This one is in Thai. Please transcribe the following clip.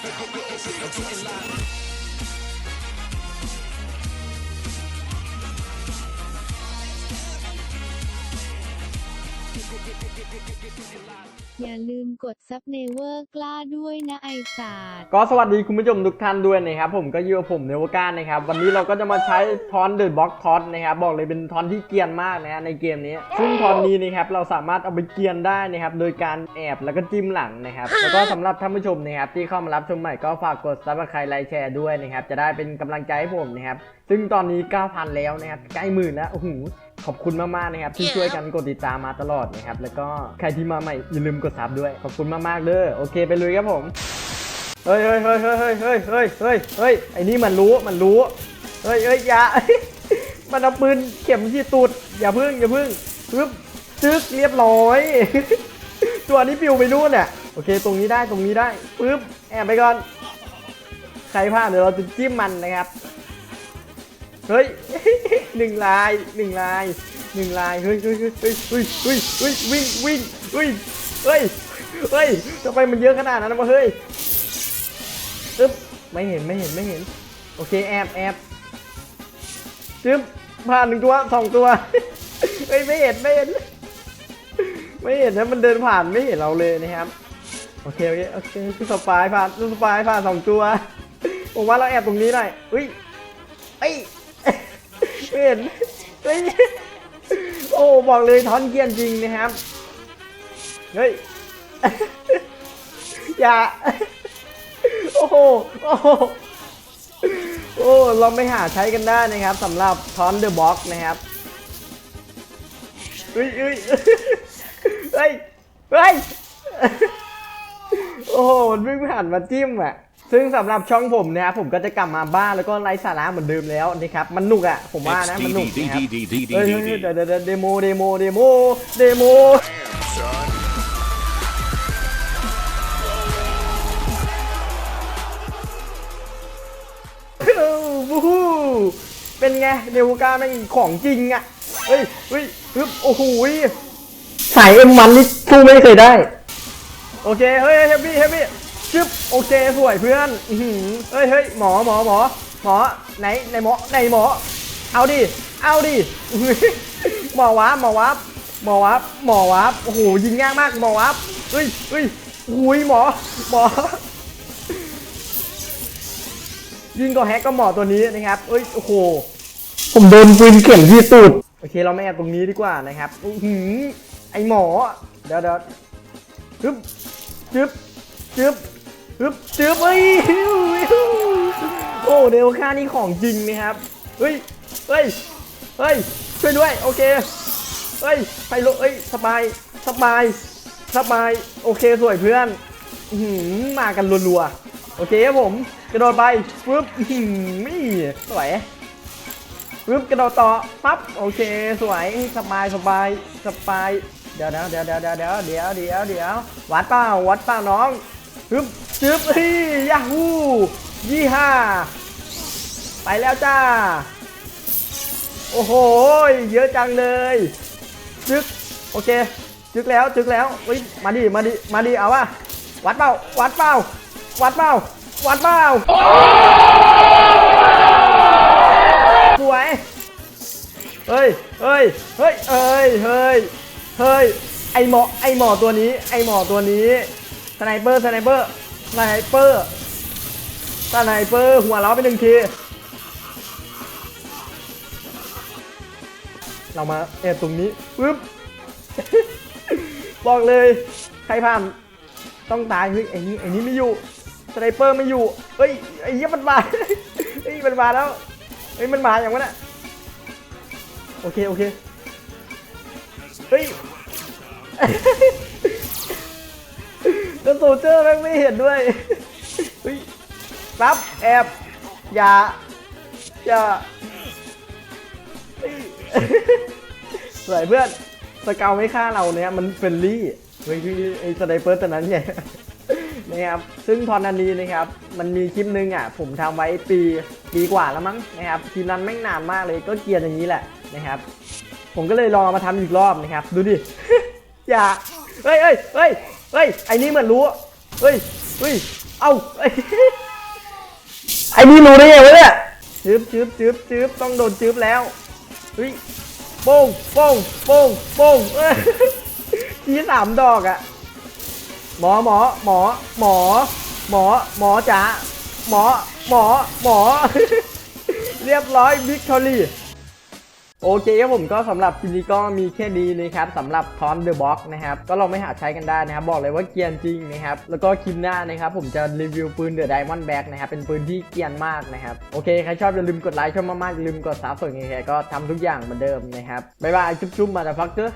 We're getting live. อย่าลืมกดซับเนเวอร์กล้าด้วยนะไอศาสตร์ก็สวัสดีคุณผู้ชมทุกท่านด้วยนะครับผมก็อยู่กับผมเนวก้านะครับวันนี้เราก็จะมาใช้ทอนเดอะบ็อกทอนนะครับบอกเลยเป็นทอนที่เกรียนมากนะฮะในเกมนี้ ซึ่งทอนนี้นะครับเราสามารถเอาไปเกรียนได้นะครับโดยการแอบแล้วก็จิ้มหลังนะครับแล้วก็สำหรับท่านผู้ชมนะครับที่เข้ามารับชมใหม่ก็ฝากกดซับสไครต์ไลค์แชร์ด้วยนะครับจะได้เป็นกำลังใจให้ผมนะครับซึ่งตอนนี้ 9,000 แล้วนะครับใกล้หมื่นแล้วโอ้โห ขอบคุณมากๆนะครับที่ช่วยกันกดติดตามมาตลอดนะครับ แล้วก็ใครที่มาใหม่อย่าลืมกดซับด้วย ขอบคุณมากๆเด้อโอเคไปลุยครับผมเฮ้ยเฮ้ยเฮ้ยเฮ้ยเฮ้ยเฮ้ยเฮ้ยเฮ้ยไอ้นี่มันรู้มันรู้เฮ้ยเฮ้ยอย่ามันเอาปืนเข็มที่ตูดอย่าพึ่งอย่าพึ่งปึ๊บจึ๊กเรียบร้อยตัวนี้ปิวไปนู่นน่ะโอเค ตรงนี้ได้ตรงนี้ได้ปึ๊บแอบไปก่อนใครพลาดเดี๋ยวเราจะจิ้มมันนะครับ เฮ้ยหนึ่งลายหนึ่งลายหนึ่งลายเฮ้ยเฮ้ยเฮ้ยเฮ้ยเฮ้ยเฮ้ยวิ่งวิ่งเฮ้ยเฮ้ยเฮ้ยทำไมมันเยอะขนาดนั้นวะเฮ้ยอึ๊บไม่เห็นไม่เห็นไม่เห็น โอเคแอบแอบจึ๊บผ่านหนึ่งตัวสองตัวเฮ้ยไม่เห็นไม่เห็นไม่เห็นนะมันเดินผ่านไม่เห็นเราเลยนะครับโอเคโอเคโอเคคือสปายผ่านคือสปายผ่านสองตัวผมว่าเราแอบตรงนี้ได้อุ้ยเอ้ยไม่ เห็นเฮ้โอ้บอกเลยทอนเกียนจริงนะครับเฮ้ยอย่าโอ้โหโอ้โอ้เราไม่หาใช้กันได้นะครับสำหรับทอนเดอะบ็อกนะครับเฮ้ยเฮ้ยเฮ้ยเฮ้ยโอ้โหมันไม่ผ่านมาจิ้มอะ ซึ่งสำหรับช่องผมนะครับผมก็จะกลับมาบ้านแล้วก็ไร้สาระเหมือนเดิมแล้วนะครับมันหนุกอะผมว่านะมันหนุกนะครับเฮ้ยเฮ้ยเฮ้ยเดี๋ยวเดี๋ยวเดี๋ยวเดโมเดโมเดโมเดโมบูฮูเป็นไงเดวกาแม่งของจริงอะเฮ้ยเฮ้ยฮึบโอ้โหสายเอ็มวันนี่สู้ไม่เคยได้ โอเคเฮ้ยเฮฟวี่เฮฟวี่ จึ๊บโอเคสวยเพื่อนอือหือเฮ้ยเฮ้ยหมอหมอหมอหมอไหนไหนหมอไหนหมอ เอาดิเอาดิอื้อหือหมอวับหมอวับหมอวับหมอวับโอ้โหยิงยากมากหมอวับเฮ้ยเฮ้ยหุยหมอหมอยิงก็แฮกก็หมอตัวนี้นะครับเอ้ยโอ้โหผมโดนปืนเข็มที่สุดโอเคเราไม่แอบตรงนี้ดีกว่านะครับอือหือไอหมอเดี๋ยวเดี๋ยวฮึบจึ๊บจึ๊บ จึ๊บจึ๊บเฮ้ยโอ้เดลค่านี่ของจริงนะครับเฮ้ยเฮ้ยเฮ้ยช่วยด้วยโอเคเฮ้ยไปโลเอ้ยสบายสบายสบายโอเคสวยเพื่อนหือมากันรัวๆโอเคครับผมกระโดดไปปึ๊บหือนี่สวยปึ๊บกระโดดต่อปั๊บโอเคสวยสบายสบายสบายเดี๋ยวเดี๋ยวเดี๋ยวเดี๋ยวเดี๋ยวเดี๋ยวเดี๋ยวเดี๋ยววัดเปล่าวัดเปล่าน้อง ฮึบจึ๊บเฮ้ยยาฮูยี่ห้าไปแล้วจ้า โอ้โห เยอะจังเลยจึ๊กโอเค จึ๊กแล้วจึ๊กแล้วเฮ้ยมาดิมาดิมาดิเอาวะวัดเปล่าวัดเปล่าวัดเปล่าวัดเปล่าสวยเฮ้ยเฮ้ยเฮ้ยเอ้ยเฮ้ยเฮ้ยไอหมอไอหมอตัวนี้ ไอหมอตัวนี้ สไนเปอร์สไนเปอร์สไนเปอร์สไนเปอร์หัวเราไปหนึ่งที เรามาแอบตรงนี้ปึ๊บ บอกเลย ใครผ่าน ต้องตายเฮ้ยไอ้นี้ไอ้นี้ไม่อยู่สไนเปอร์ไม่อยู่เฮ้ยไอ้เหี้ยมันมาเฮ้ยมันมาแล้วเฮ้ยมันมาอย่างวะเนี่ยโอเคโอเคเฮ้ย โซเจอร์แม่งไม่เห็นด้วยเฮ้ยรับแอบอย่าอย่าเฮ้ยสวยเพื่อนสเกลไม่ฆ่าเราเนี่ยมันเฟรนลี่เฮ้ยไอ้สไนเปอร์ตัวนั้นไงนะครับซึ่งทอนอันนี้นะครับ มันมีคลิปนึงอะ ผมทำไว้ปีปีกว่าแล้วมั้งนะครับคลิปนั้นแม่งนานมากเลยก็เกียนอย่างนี้แหละนะครับ ผมก็เลยลองมาทำอีกรอบนะครับ ดูดิ อย่าเฮ้ยเฮ้ยเฮ้ย เฮ้ย ไอ้นี่เหมือนรู้ เฮ้ย เฮ้ย เอ้าไอ้นี่รู้ได้ไงวะเนี่ยจืบจืบจืบจืบต้องโดนจืบแล้ว เฮ้ยโป้งโป้งโป้งโป้งเอ้ยทีสามดอกอะหมอหมอหมอหมอ หมอหมอจ๋าหมอหมอหมอ เรียบร้อยวิกตอรี่ โอเคครับผมก็สำหรับคลิปนี้ก็มีแค่นี้นะครับสำหรับทอนเดอะบ็อกนะครับก็ลองไม่หาใช้กันได้นะครับ บอกเลยว่าเกียนจริงนะครับ แล้วก็คลิปหน้านะครับ ผมจะรีวิวปืนเดอะไดมอนด์แบ็กนะครับ เป็นปืนที่เกียนมากนะครับ โอเค ใครชอบอย่าลืมกดไลค์ชอบมากๆอย่าลืมกดซับส่วนใครๆก็ทำทุกอย่างเหมือนเดิมนะครับบ๊ายบายจุ๊บๆมาแต่ฟักเกอร์